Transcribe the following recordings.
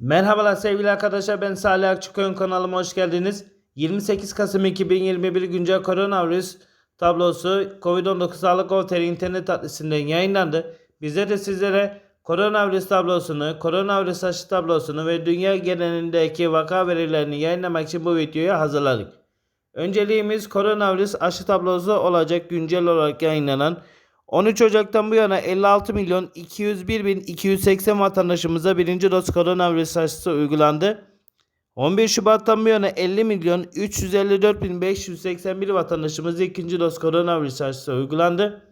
Merhabalar sevgili arkadaşlar ben Salih Akçıkoyun kanalıma hoş geldiniz. 28 Kasım 2021 güncel koronavirüs tablosu Covid-19 Sağlık Ortaya internet adresinden yayınlandı. Bize de sizlere koronavirüs tablosunu, koronavirüs aşı tablosunu ve dünya genelindeki vaka verilerini yayınlamak için bu videoyu hazırladık. Önceliğimiz koronavirüs aşı tablosu olacak güncel olarak yayınlanan 13 Ocak'tan bu yana 56 milyon 201 bin 280 vatandaşımıza birinci doz koronavirüs aşısı uygulandı. 11 Şubat'tan bu yana 50 milyon 354 bin 581 vatandaşımıza ikinci doz koronavirüs aşısı uygulandı.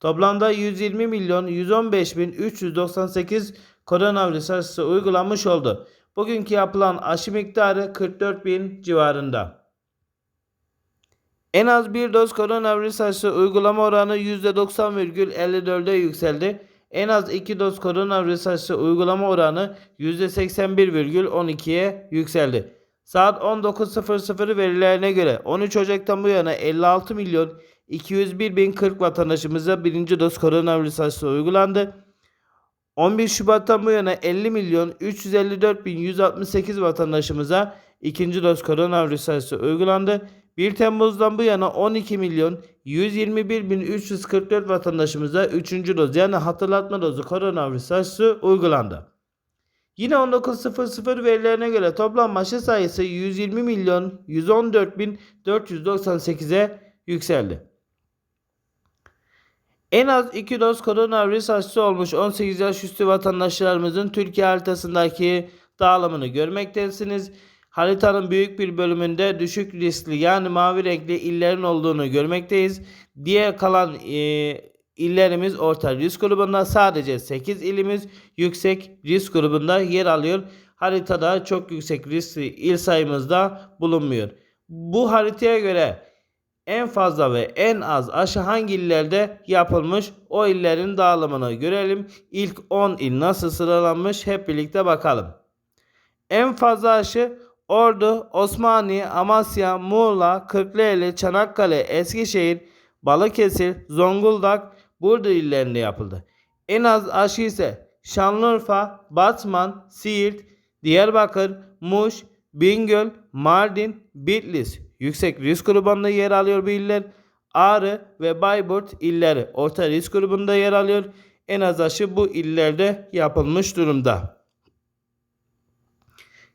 Toplamda 120 milyon 115 bin 398 koronavirüs aşısı uygulanmış oldu. Bugünkü yapılan aşı miktarı 44 bin civarında. En az bir doz koronavirüs aşısı uygulama oranı %90,54'e yükseldi. En az 2 doz koronavirüs aşısı uygulama oranı %81,12'ye yükseldi. Saat 19.00 verilerine göre 13 Ocak'tan bu yana 56 milyon 201 bin 40 vatandaşımıza birinci doz koronavirüs aşısı uygulandı. 11 Şubat'tan bu yana 50 milyon 354 bin 168 vatandaşımıza ikinci doz koronavirüs aşısı uygulandı. 1 Temmuz'dan bu yana 12 milyon 121 bin 344 vatandaşımıza 3. doz yani hatırlatma dozu koronavirüs aşısı uygulandı. Yine 19.00 verilerine göre toplam aşı sayısı 120 milyon 114 bin 498'e yükseldi. En az 2 doz koronavirüs aşısı olmuş 18 yaş üstü vatandaşlarımızın Türkiye haritasındaki dağılımını görmektesiniz. Haritanın büyük bir bölümünde düşük riskli yani mavi renkli illerin olduğunu görmekteyiz. Diğer kalan e, illerimiz orta risk grubunda sadece 8 ilimiz yüksek risk grubunda yer alıyor. Haritada çok yüksek riskli il sayımızda bulunmuyor. Bu haritaya göre en fazla ve en az aşı hangi illerde yapılmış o illerin dağılımını görelim. İlk 10 il nasıl sıralanmış hep birlikte bakalım. En fazla aşı Ordu, Osmaniye, Amasya, Muğla, Kırklareli, Çanakkale, Eskişehir, Balıkesir, Zonguldak, Burdur illerinde yapıldı. En az aşı ise Şanlıurfa, Batman, Siirt, Diyarbakır, Muş, Bingöl, Mardin, Bitlis yüksek risk grubunda yer alıyor bu iller. Ağrı ve Bayburt illeri orta risk grubunda yer alıyor. En az aşı bu illerde yapılmış durumda.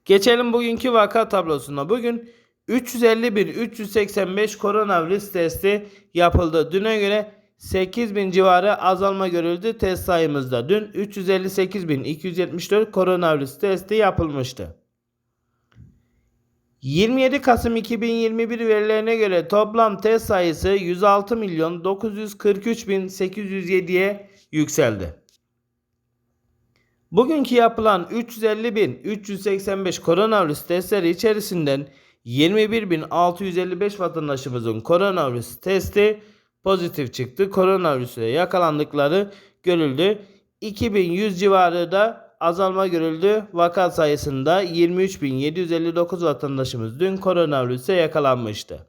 Geçelim bugünkü vaka tablosuna. Bugün 351-385 koronavirüs testi yapıldı. Düne göre 8000 civarı azalma görüldü test sayımızda. Dün 358.274 koronavirüs testi yapılmıştı. 27 Kasım 2021 verilerine göre toplam test sayısı 106 milyon 943 bin 807'ye yükseldi. Bugünkü yapılan 350.385 koronavirüs testleri içerisinden 21.655 vatandaşımızın koronavirüs testi pozitif çıktı. Koronavirüse yakalandıkları görüldü. 2100 civarı da azalma görüldü. Vaka sayısında 23.759 vatandaşımız dün koronavirüse yakalanmıştı.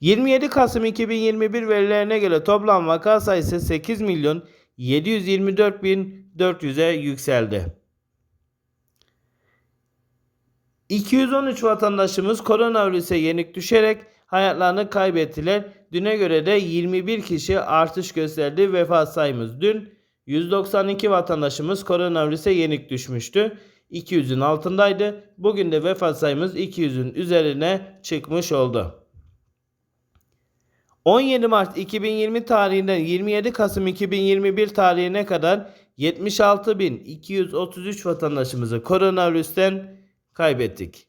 27 Kasım 2021 verilerine göre toplam vaka sayısı 8 milyon 724.400'e yükseldi. 213 vatandaşımız koronavirüse yenik düşerek hayatlarını kaybettiler. Düne göre de 21 kişi artış gösterdi. Vefat sayımız dün 192 vatandaşımız koronavirüse yenik düşmüştü. 200'ün altındaydı. Bugün de vefat sayımız 200'ün üzerine çıkmış oldu. 17 Mart 2020 tarihinden 27 Kasım 2021 tarihine kadar 76.233 vatandaşımızı koronavirüsten kaybettik.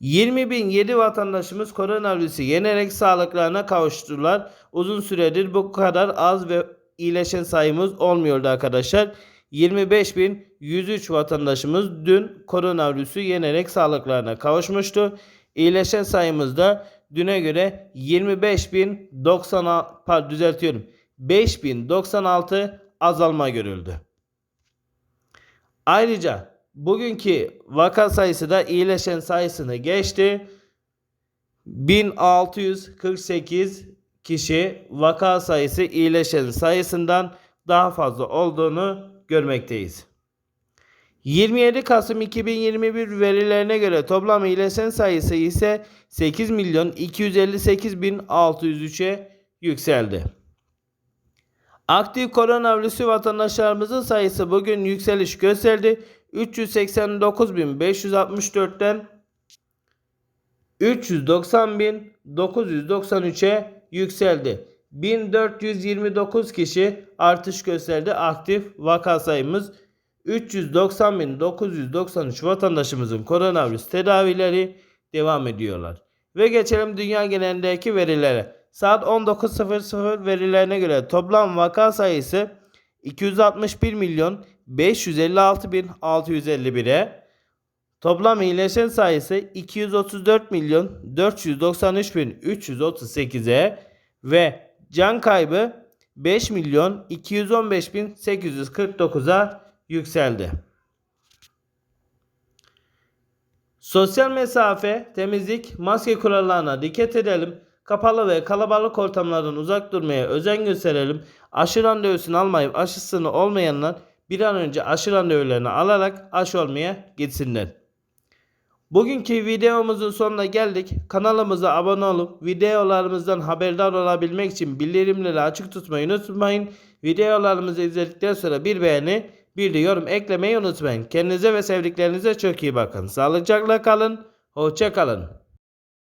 20.007 vatandaşımız koronavirüsü yenerek sağlıklarına kavuştular. Uzun süredir bu kadar az ve iyileşen sayımız olmuyordu arkadaşlar. 25.103 vatandaşımız dün koronavirüsü yenerek sağlıklarına kavuşmuştu. İyileşen sayımız da düne göre 25.090 pardon düzeltiyorum. 5096 azalma görüldü. Ayrıca bugünkü vaka sayısı da iyileşen sayısını geçti. 1648 kişi vaka sayısı iyileşen sayısından daha fazla olduğunu görmekteyiz. 27 Kasım 2021 verilerine göre toplam iyileşen sayısı ise 8 milyon 258 bin 603'e yükseldi. Aktif koronavirüsü vatandaşlarımızın sayısı bugün yükseliş gösterdi. 389.564'ten 390.993'e yükseldi. 1429 kişi artış gösterdi. Aktif vaka sayımız 390.993 vatandaşımızın koronavirüs tedavileri devam ediyorlar. Ve geçelim dünya genelindeki verilere. Saat 19.00 verilerine göre toplam vaka sayısı 261 milyon 556 bin 651'e Toplam iyileşen sayısı 234 milyon 493 bin 338'e ve can kaybı 5 milyon 215 bin 849'a yükseldi. Sosyal mesafe, temizlik, maske kurallarına dikkat edelim. Kapalı ve kalabalık ortamlardan uzak durmaya özen gösterelim. Aşı randevusunu almayıp aşısını olmayanlar bir an önce aşı randevularını alarak aşı olmaya gitsinler. Bugünkü videomuzun sonuna geldik. Kanalımıza abone olup videolarımızdan haberdar olabilmek için bildirimleri açık tutmayı unutmayın. Videolarımızı izledikten sonra bir beğeni, bir de yorum eklemeyi unutmayın. Kendinize ve sevdiklerinize çok iyi bakın. Sağlıcakla kalın. Hoşça kalın.